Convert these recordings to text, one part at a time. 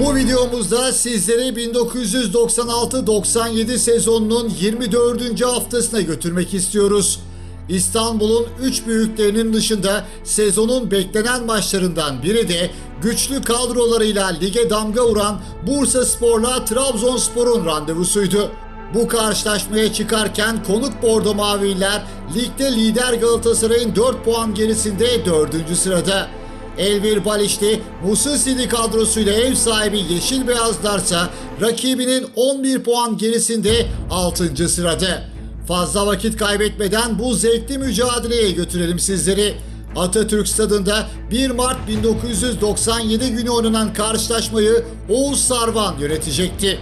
Bu videomuzda sizleri 1996-97 sezonunun 24. haftasına götürmek istiyoruz. İstanbul'un 3 büyüklerinin dışında sezonun beklenen maçlarından biri de güçlü kadrolarıyla lige damga vuran Bursa Spor'la Trabzonspor'un randevusuydu. Bu karşılaşmaya çıkarken konuk bordo maviler ligde lider Galatasaray'ın 4 puan gerisinde 4. sırada. Elvir Balişli, Musul kadrosuyla ev sahibi Yeşil Beyazlarsa rakibinin 11 puan gerisinde 6. sırada. Fazla vakit kaybetmeden bu zevkli mücadeleye götürelim sizleri. Atatürk Stadında 1 Mart 1997 günü oynanan karşılaşmayı Oğuz Sarvan yönetecekti.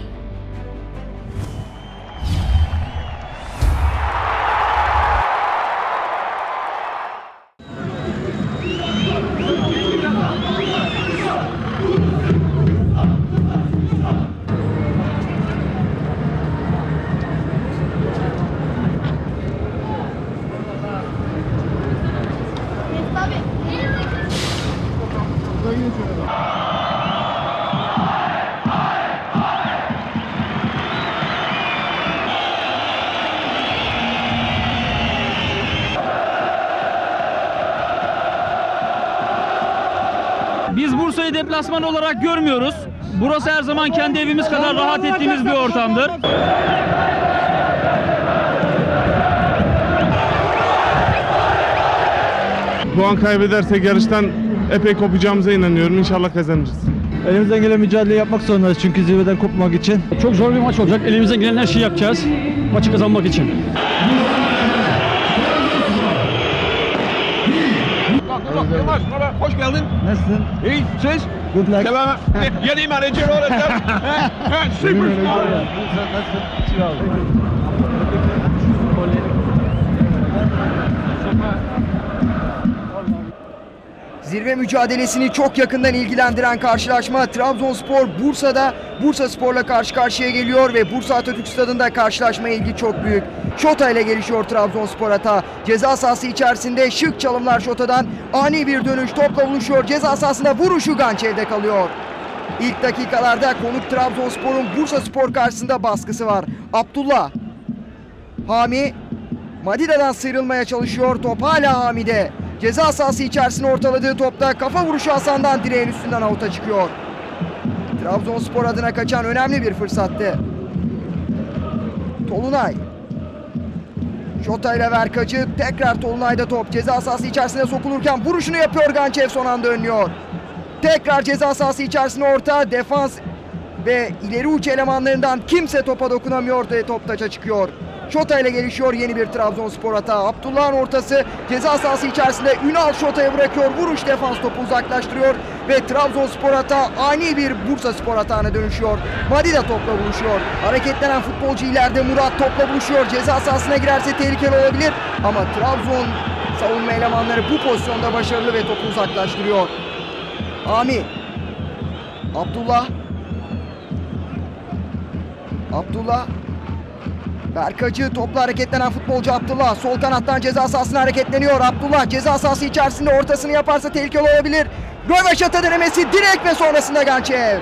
Biz Bursa'yı deplasman olarak görmüyoruz. Burası her zaman kendi evimiz kadar rahat ettiğimiz bir ortamdır. Puan kaybedersek yarıştan epey kopacağımıza inanıyorum. İnşallah kazanırız. Elimizden gelen mücadeleyi yapmak zorundayız çünkü zirveden kopmak için. Çok zor bir maç olacak. Elimizden gelen her şeyi yapacağız. Maçı kazanmak için. Yavaş, merhaba, hoş geldin. Nasılsın? İyi, siz? Good luck. Devam. Yeni manager olacağım. Süperstar. Zirve mücadelesini çok yakından ilgilendiren karşılaşma Trabzonspor Bursa'da Bursa Spor'la karşı karşıya geliyor ve Bursa Atatürk Stadı'nda karşılaşmaya ilgi çok büyük. Şota ile gelişiyor Trabzonspor hata. Ceza sahası içerisinde şık çalımlar Şota'dan ani bir dönüş topla buluşuyor. Ceza sahasında vuruşu Gançev'de kalıyor. İlk dakikalarda konuk Trabzonspor'un Bursa Spor karşısında baskısı var. Abdullah Hami Madida'dan sıyrılmaya çalışıyor. Top hala Hami'de. Ceza sahası içerisine ortaladığı topta kafa vuruşu Hasan'dan direğin üstünden avuta çıkıyor. Trabzonspor adına kaçan önemli bir fırsattı. Tolunay. Şota ile Verkacı tekrar Tolunay'da top ceza sahası içerisine sokulurken vuruşunu yapıyor Gançev son anda önlüyor. Tekrar ceza sahası içerisine orta defans ve ileri uç elemanlarından kimse topa dokunamıyor ve top taça çıkıyor. Şota ile gelişiyor yeni bir Trabzonspor hata. Abdullah'ın ortası ceza sahası içerisinde Ünal Şota'ya bırakıyor. Vuruş defans topu uzaklaştırıyor ve Trabzonspor hata ani bir Bursa Spor hatağına dönüşüyor. Madida topla buluşuyor. Hareketlenen futbolcu ileride Murat topla buluşuyor. Ceza sahasına girerse tehlikeli olabilir ama Trabzon savunma elemanları bu pozisyonda başarılı ve topu uzaklaştırıyor. Ami Abdullah Abdullah Berkacı topla hareketlenen futbolcu Abdullah. Sol kanattan ceza sahasına hareketleniyor. Abdullah ceza sahası içerisinde ortasını yaparsa tehlikeli olabilir. Röveşata denemesi direkt ve sonrasında Gançev.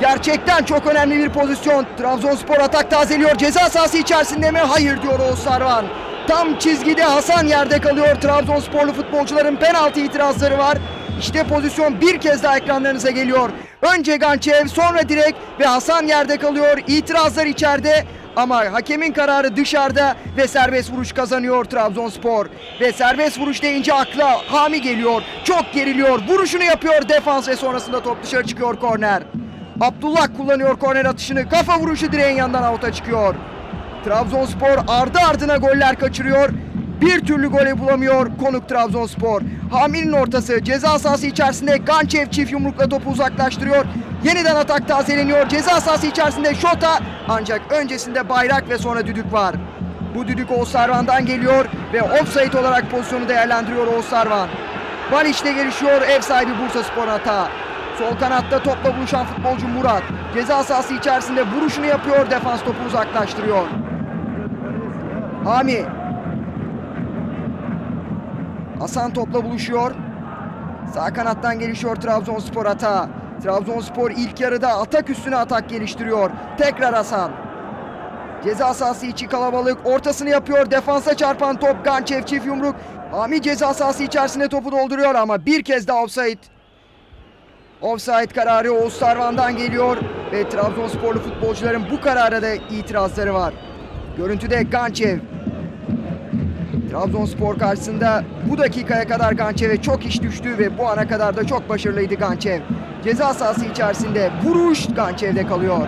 Gerçekten çok önemli bir pozisyon. Trabzonspor atak tazeliyor. Ceza sahası içerisinde mi? Hayır diyor Oğuz Sarvan. Tam çizgide Hasan yerde kalıyor. Trabzonsporlu futbolcuların penaltı itirazları var. İşte pozisyon bir kez daha ekranlarınıza geliyor. Önce Gançev sonra direkt ve Hasan yerde kalıyor. İtirazlar içeride ama hakemin kararı dışarıda ve serbest vuruş kazanıyor Trabzonspor. Ve serbest vuruş deyince akla Hami geliyor. Çok geriliyor. Vuruşunu yapıyor defans ve sonrasında top dışarı çıkıyor korner. Abdullah kullanıyor korner atışını. Kafa vuruşu direğin yanından avuta çıkıyor. Trabzonspor ardı ardına goller kaçırıyor. Bir türlü gole bulamıyor konuk Trabzonspor. Hami'nin ortası ceza sahası içerisinde Gançev çift yumrukla topu uzaklaştırıyor. Yeniden atak tazeleniyor. Ceza sahası içerisinde Şota ancak öncesinde bayrak ve sonra düdük var. Bu düdük Oğuz Sarvan'dan geliyor ve offside olarak pozisyonu değerlendiriyor Oğuz Sarvan. Baliç'le gelişiyor ev sahibi Bursa Spor hata. Sol kanatta topla buluşan futbolcu Murat. Ceza sahası içerisinde vuruşunu yapıyor. Defans topu uzaklaştırıyor. Hami. Hasan topla buluşuyor. Sağ kanattan gelişiyor Trabzonspor hata. Trabzonspor ilk yarıda atak üstüne atak geliştiriyor. Tekrar Hasan. Ceza sahası içi kalabalık. Ortasını yapıyor. Defansa çarpan top. Gançev çift yumruk. Hami ceza sahası içerisine topu dolduruyor ama bir kez daha offside. Offside kararı Oğuz Sarvan'dan geliyor ve Trabzonsporlu futbolcuların bu karara da itirazları var. Görüntüde Gançev. Trabzonspor karşısında bu dakikaya kadar Gançev'e çok iş düştü ve bu ana kadar da çok başarılıydı Gançev. Ceza sahası içerisinde vuruş Gançev'de kalıyor.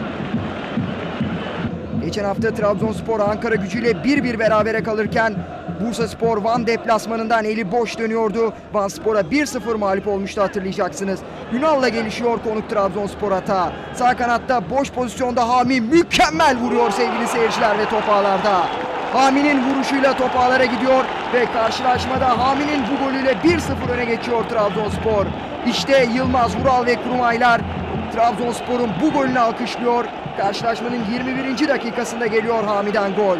Geçen hafta Trabzonspor Ankara gücüyle 1-1 berabere kalırken Bursa Spor Van deplasmanından eli boş dönüyordu. Van Spor'a 1-0 mağlup olmuştu hatırlayacaksınız. Ünal'la gelişiyor konuk Trabzonspor hata. Sağ kanatta boş pozisyonda Hami mükemmel vuruyor sevgili seyirciler ve top ağlarda. Hami'nin vuruşuyla top ağlara gidiyor ve karşılaşmada Hami'nin bu golüyle 1-0 öne geçiyor Trabzonspor. İşte Yılmaz Vural ve Kurumaylar Trabzonspor'un bu golünü alkışlıyor. Karşılaşmanın 21. dakikasında geliyor Hami'den gol.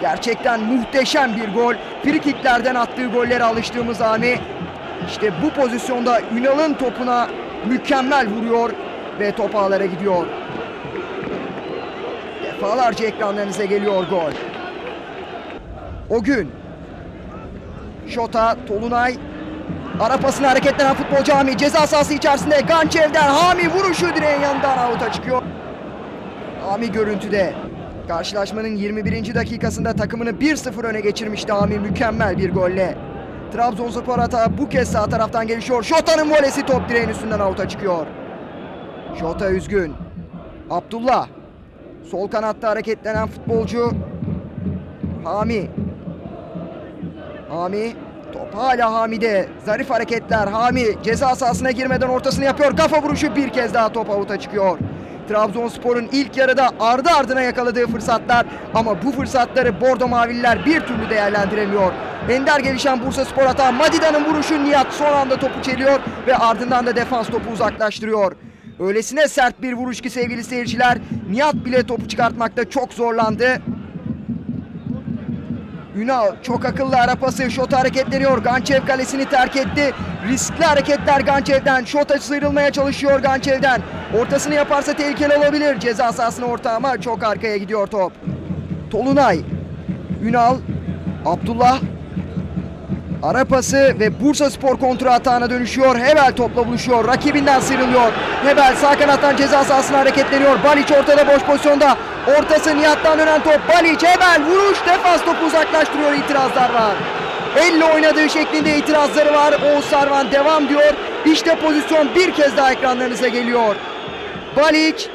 Gerçekten muhteşem bir gol. Frikiklerden attığı gollere alıştığımız Hami. İşte bu pozisyonda Ünal'ın topuna mükemmel vuruyor ve top ağlara gidiyor. Defalarca ekranlarınıza geliyor gol. O gün Şota, Tolunay Ara pasını hareketlenen futbolcu Hami ceza sahası içerisinde Gançev'den Hami vuruşu direğin yanından avuta çıkıyor. Hami görüntüde. Karşılaşmanın 21. dakikasında takımını 1-0 öne geçirmişti Hami mükemmel bir golle. Trabzonspor hata bu kez sağ taraftan gelişiyor. Şota'nın volesi top direğin üstünden avuta çıkıyor. Şota üzgün. Abdullah. Sol kanatta hareketlenen futbolcu Hami. Hami top hala Hami'de. Zarif hareketler. Hami ceza sahasına girmeden ortasını yapıyor. Kafa vuruşu bir kez daha top avuta çıkıyor. Trabzonspor'un ilk yarıda ardı ardına yakaladığı fırsatlar ama bu fırsatları Bordo Mavililer bir türlü değerlendiremiyor. Ender gelişen Bursa Spor hata Madida'nın vuruşu Nihat son anda topu çeliyor ve ardından da defans topu uzaklaştırıyor. Öylesine sert bir vuruş ki sevgili seyirciler Nihat bile topu çıkartmakta çok zorlandı. Ünal çok akıllı ara pası. Şot hareketleniyor. Gançev kalesini terk etti. Riskli hareketler Gançev'den. Şota sıyrılmaya çalışıyor Gançev'den. Ortasını yaparsa tehlikeli olabilir. Ceza sahasına orta ama çok arkaya gidiyor top. Tolunay. Ünal. Abdullah. Ara pası ve Bursa Spor kontra atağına dönüşüyor. Hebel topla buluşuyor. Rakibinden sıyrılıyor. Hebel sağ kanattan ceza sahasına hareketleniyor. Baliç ortada boş pozisyonda. Ortası Nihat'tan dönen top. Baliç Hebel vuruş. Defans topu uzaklaştırıyor. İtirazlar var. Elle oynadığı şeklinde itirazları var. Oğuz Sarvan devam diyor. İşte pozisyon bir kez daha ekranlarınıza geliyor. Baliç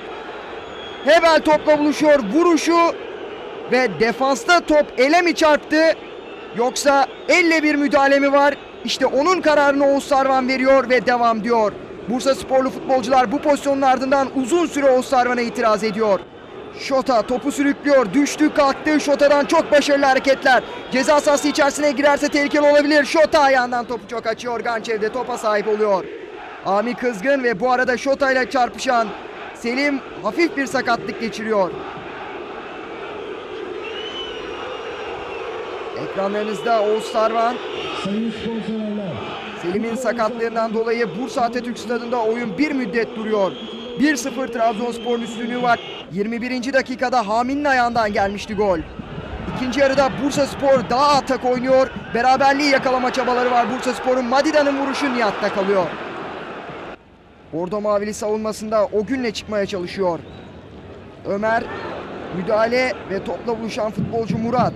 Hebel topla buluşuyor. Vuruşu ve defansta top ele mi çarptı? Yoksa elle bir müdahale mi var? İşte onun kararını Oğuz Sarvan veriyor ve devam diyor. Bursa sporlu futbolcular bu pozisyonun ardından uzun süre Oğuz Sarvan'a itiraz ediyor. Şota topu sürüklüyor. Düştü kalktı. Şota'dan çok başarılı hareketler. Ceza sahası içerisine girerse tehlikeli olabilir. Şota ayağından topu çok açıyor. Gançev de topa sahip oluyor. Ami kızgın ve bu arada Şota ile çarpışan Selim hafif bir sakatlık geçiriyor. Ekranlarınızda Oğuz Sarvan. Selim'in sakatlığından dolayı Bursa Atatürk Stadı'nda oyun bir müddet duruyor. 1-0 Trabzonspor'un üstünlüğü var. 21. dakikada Hami'nin ayağından gelmişti gol. İkinci yarıda Bursa Spor daha atak oynuyor. Beraberliği yakalama çabaları var Bursa Spor'un. Madida'nın vuruşu Nihat'ta kalıyor. Bordo Mavili savunmasında o günle çıkmaya çalışıyor. Ömer müdahale ve topla buluşan futbolcu Murat.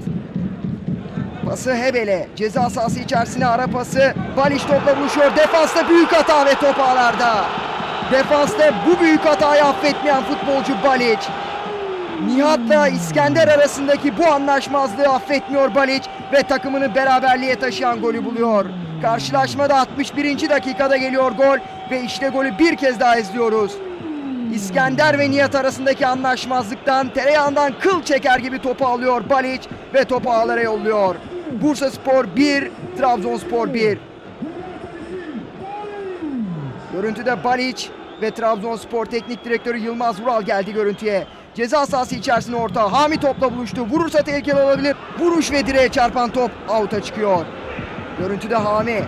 Pası Hebel'e. Ceza sahası içerisine ara pası. Baliş topla buluşuyor. Defansta büyük hata ve top ağlarda. Defansta bu büyük hatayı affetmeyen futbolcu Baliç. Nihat'la İskender arasındaki bu anlaşmazlığı affetmiyor Baliç ve takımını beraberliğe taşıyan golü buluyor. Karşılaşmada 61. dakikada geliyor gol ve işte golü bir kez daha izliyoruz. İskender ve Nihat arasındaki anlaşmazlıktan tereyağından kıl çeker gibi topu alıyor Baliç ve topu ağlara yolluyor. Bursa Spor 1, Trabzonspor 1. Görüntüde Baliç ve Trabzonspor Teknik Direktörü Yılmaz Vural geldi görüntüye. Ceza sahası içerisine orta. Hami topla buluştu. Vurursa tehlikeli olabilir. Vuruş ve direğe çarpan top out'a çıkıyor. Görüntüde Hami.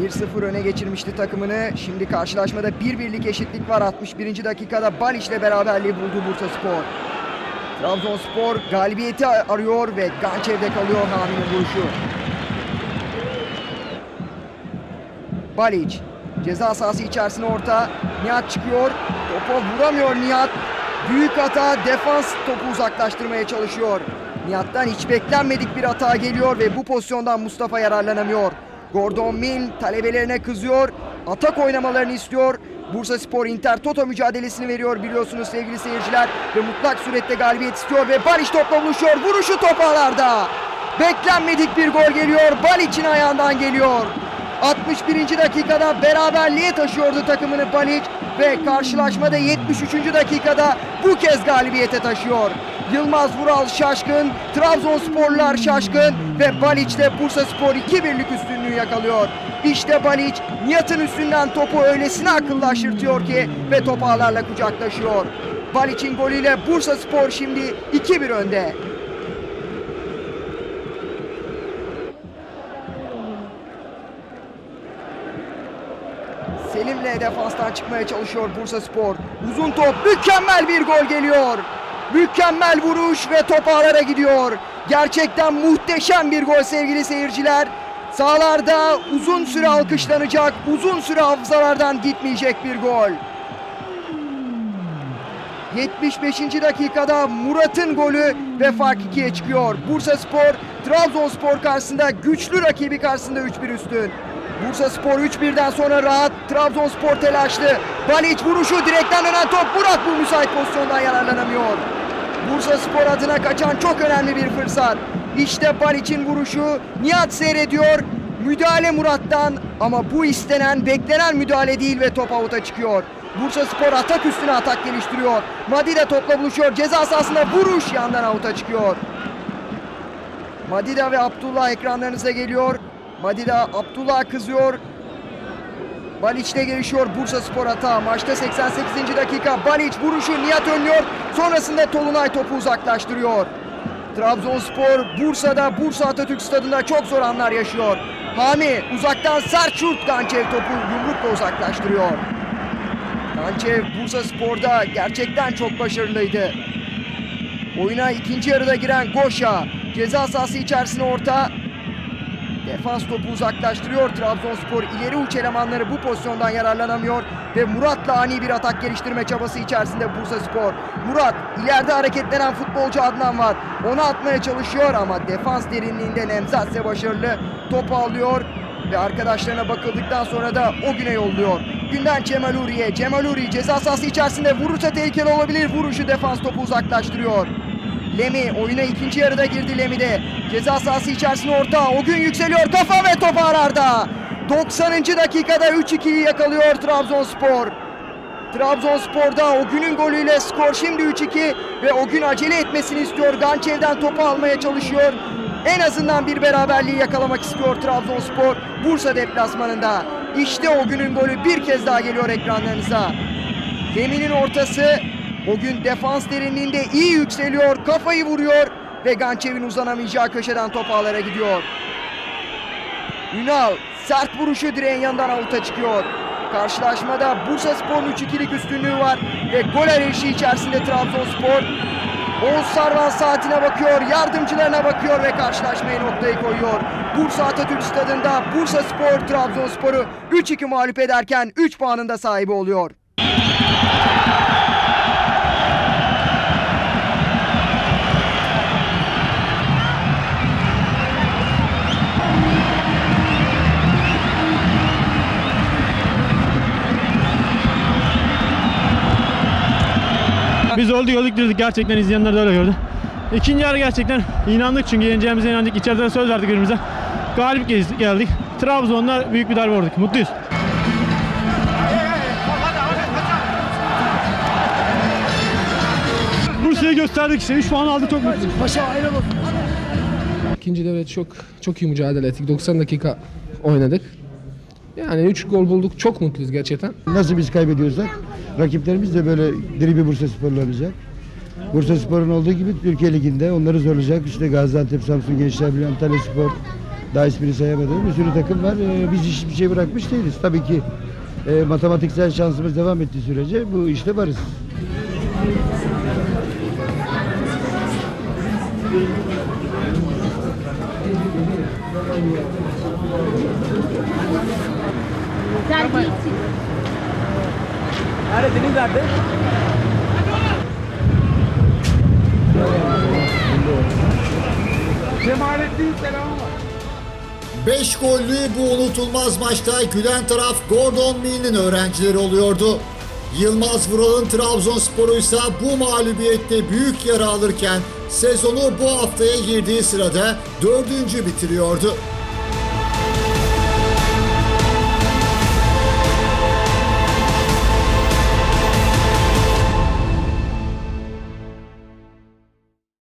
1-0 öne geçirmişti takımını. Şimdi karşılaşmada bir birlik eşitlik var. 61. dakikada Baliç'le beraberliği buldu Bursa Spor. Trabzonspor galibiyeti arıyor ve Gançev'de kalıyor Hami'nin vuruşu. Baliç ceza sahası içerisine orta. Nihat çıkıyor. Topa vuramıyor Nihat. Büyük hata defans topu uzaklaştırmaya çalışıyor. Nihat'tan hiç beklenmedik bir hata geliyor ve bu pozisyondan Mustafa yararlanamıyor. Gordon Min talebelerine kızıyor. Atak oynamalarını istiyor. Bursa Spor Inter Toto mücadelesini veriyor biliyorsunuz sevgili seyirciler. Ve mutlak surette galibiyet istiyor ve Baliç topla buluşuyor. Vuruşu top ağlarda. Beklenmedik bir gol geliyor. Baliç'in ayağından geliyor. 61. dakikada beraberliğe taşıyordu takımını Balic ve karşılaşmada 73. dakikada bu kez galibiyete taşıyor. Yılmaz Vural şaşkın, Trabzonsporlular şaşkın ve Balic de Bursa Spor 2-1'lik üstünlüğü yakalıyor. İşte Balic Nihat'ın üstünden topu öylesine akıllaştırtıyor ki ve top ağlarla kucaklaşıyor. Balic'in golüyle Bursa Spor şimdi 2-1 önde. Selim'le defanstan çıkmaya çalışıyor Bursa Spor. Uzun top, mükemmel bir gol geliyor. Mükemmel vuruş ve top ağlara gidiyor. Gerçekten muhteşem bir gol sevgili seyirciler. Sağlarda uzun süre alkışlanacak, uzun süre hafızalardan gitmeyecek bir gol. 75. dakikada Murat'ın golü ve fark 2'ye çıkıyor. Bursa Spor, Trabzonspor karşısında güçlü rakibi karşısında 3-1 üstün. Bursa Spor 3-1'den sonra rahat, Trabzonspor telaşlı. Balic vuruşu direkten dönen top Murat bu müsait pozisyondan yararlanamıyor. Bursa Spor adına kaçan çok önemli bir fırsat. İşte Balic'in vuruşu Nihat seyrediyor. Müdahale Murat'tan ama bu istenen, beklenen müdahale değil ve top avuta çıkıyor. Bursa Spor atak üstüne atak geliştiriyor. Madide topla buluşuyor. Ceza sahasında vuruş yandan avuta çıkıyor. Madida ve Abdullah ekranlarınıza geliyor. Madida Abdullah kızıyor. Baliç'le gelişiyor Bursa Spor hata. Maçta 88. dakika Baliç vuruşu Nihat önlüyor. Sonrasında Tolunay topu uzaklaştırıyor. Trabzonspor Bursa'da Bursa Atatürk Stadı'nda çok zor anlar yaşıyor. Hami uzaktan şut Gançev topu yumrukla uzaklaştırıyor. Gançev Bursa Spor'da gerçekten çok başarılıydı. Oyuna ikinci yarıda giren Goşa ceza sahası içerisine orta Defans topu uzaklaştırıyor Trabzonspor. İleri uç elemanları bu pozisyondan yararlanamıyor ve Murat'la ani bir atak geliştirme çabası içerisinde Bursa Spor. Murat ileride hareketlenen futbolcu Adnan var. Onu atmaya çalışıyor ama defans derinliğinde Nemzat ise başarılı. Topu alıyor ve arkadaşlarına bakıldıktan sonra da o güne yolluyor. Günden Cemal Uri'ye. Cemal Uri ceza sahası içerisinde vurursa tehlikeli olabilir. Vuruşu defans topu uzaklaştırıyor. Lemi oyuna ikinci yarıda girdi Lemi de. Ceza sahası içerisine orta. O gün yükseliyor kafa ve top ararda. 90. dakikada 3-2'yi yakalıyor Trabzonspor. Trabzonspor'da o günün golüyle skor şimdi 3-2 ve o gün acele etmesini istiyor. Gançev'den topu almaya çalışıyor. En azından bir beraberliği yakalamak istiyor Trabzonspor Bursa deplasmanında. İşte o günün golü bir kez daha geliyor ekranlarınıza. Zeminin ortası o gün defans derinliğinde iyi yükseliyor, kafayı vuruyor ve Gançev'in uzanamayacağı köşeden top gidiyor. Ünal sert vuruşu direğin yanından avuta çıkıyor. Karşılaşmada Bursa Spor'un 3-2'lik üstünlüğü var ve gol arayışı içerisinde Trabzonspor. Oğuz Sarvan saatine bakıyor, yardımcılarına bakıyor ve karşılaşmayı noktayı koyuyor. Bursa Atatürk Stadı'nda Bursa Spor Trabzonspor'u 3-2 mağlup ederken 3 puanın da sahibi oluyor. Biz öldük öldük dedik gerçekten izleyenler de öyle gördü. İkinci yarı gerçekten inandık çünkü yeneceğimize inandık. İçeriden söz verdik birbirimize. Galip geldik. Trabzon'da büyük bir darbe vurduk. Mutluyuz. Bursa'ya gösterdik işte. 3 puan aldık çok mutluyuz. İkinci devre çok çok iyi mücadele ettik. 90 dakika oynadık. Yani 3 gol bulduk. Çok mutluyuz gerçekten. Nasıl biz kaybediyorsak rakiplerimiz de böyle diri bir Bursa Sporlu olacak. Bursa Spor'un olduğu gibi Türkiye Ligi'nde onları zorlayacak. İşte Gaziantep, Samsun Gençler Birliği, Antalya Spor, Daha ismini sayamadığım bir sürü takım var. Ee, biz hiçbir şey bırakmış değiliz. Tabii ki e, matematiksel şansımız devam ettiği sürece bu işte varız. Cemalettin selamı var. 5 gollü bu unutulmaz maçta gülen taraf Gordon Mill'in öğrencileri oluyordu. Yılmaz Vural'ın Trabzonspor'u ise bu mağlubiyette büyük yara alırken sezonu bu haftaya girdiği sırada dördüncü bitiriyordu.